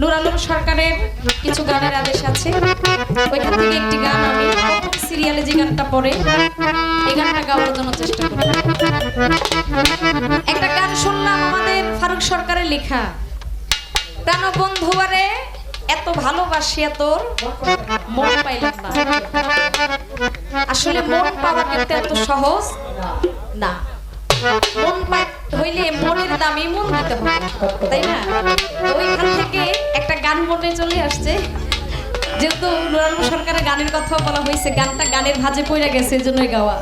নুর আলম সরকারের কিছু গানের আদেশ আছে। ওইখান থেকে একটি গান আমি সিরিয়ালে যে গানটা পড়ে, এই গানটা গাওয়ার জন্য চেষ্টা করি। একটা গান শুনলাম আমাদের ফারুক সরকারের লেখা, প্রাণ বন্ধুবারে এত ভালোবাসিয়া তোর মন পাইলাম না। আসলে মন পাওয়া কিন্তু এত সহজ না। মন পাই হইলে মনের দামে মন দিতে হবে, তাই না? ওইখান থেকে গান মনে চলে আসছে। যেহেতু নুরাল সরকারের গানের কথা বলা হয়েছে, গানটা গানের ভাজে পড়ে গেছে এজন্যই গাওয়া।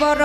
বড়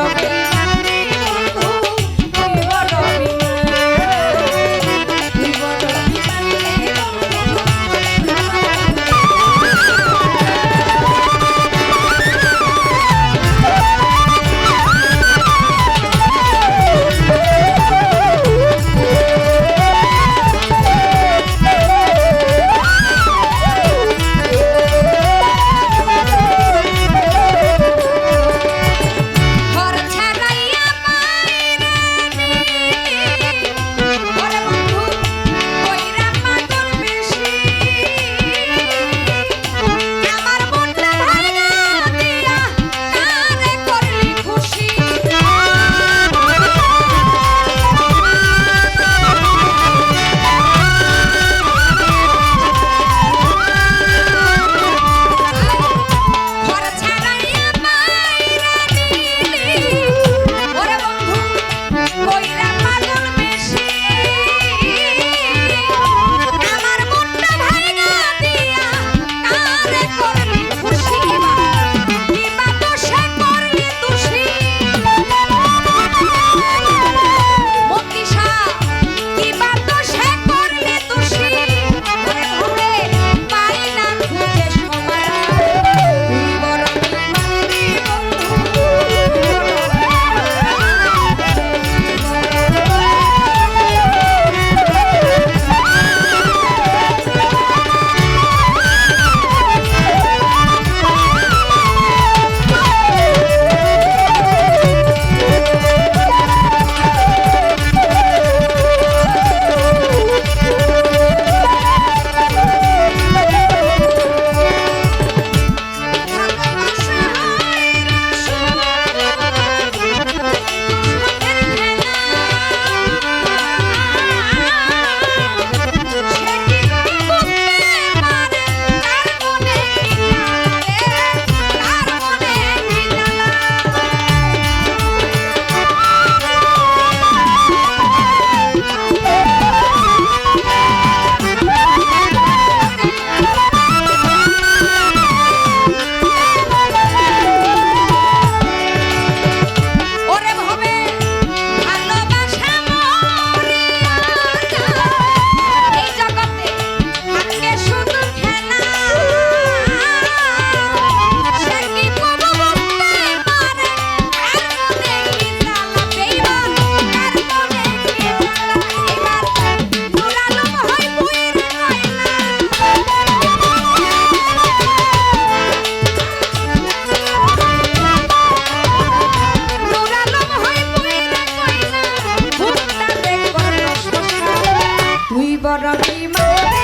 Yeah.